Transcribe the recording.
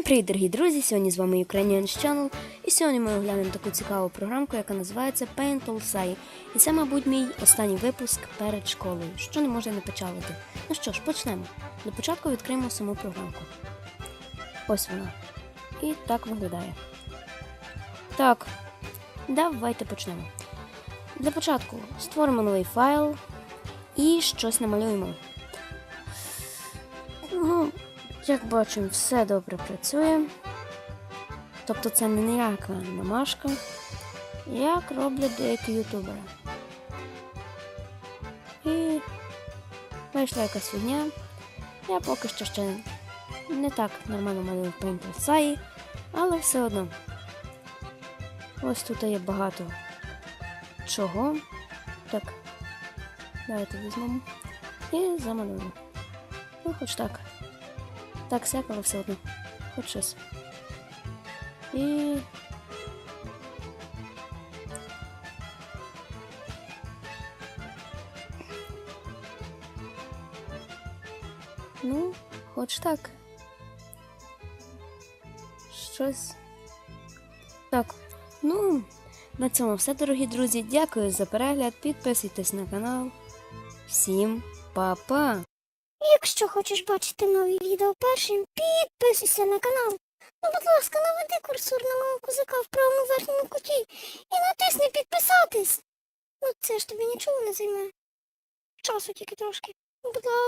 Привіт, дорогі друзі! Сьогодні з вами Ukrainian Channel і сьогодні ми оглянемо таку цікаву програмку, яка називається Paint All Say. І це, мабуть, мій останній випуск перед школою, що не може не печалити. Ну що ж, почнемо. Для початку відкриємо саму програмку. Ось вона. І так виглядає. Так, давайте почнемо. Для початку створимо новий файл і щось намалюємо. Ну, як бачимо, все добре працює. Тобто це не ніяка намашка, як роблять деякі ютубери. І вийшла якась фігня. Я поки що ще не так нормально малюю Paint Sai, але все одно. Ось тут є багато чого. Так, давайте візьмемо і замалюємо. Ну, хоч так. Так сяк, але все одно. Хоч щось. І. Ну, хоч так. Щось. Так. Ну, на цьому все, дорогі друзі. Дякую за перегляд. Підписуйтесь на канал. Всім па-па! Якщо хочеш бачити нові відео першим, підписуйся на канал. Ну, будь ласка, наведи курсор на мого козака в правому верхньому куті і натисни підписатись. Ну це ж тобі нічого не займе. Часу тільки трошки. Ну, Будь ласка.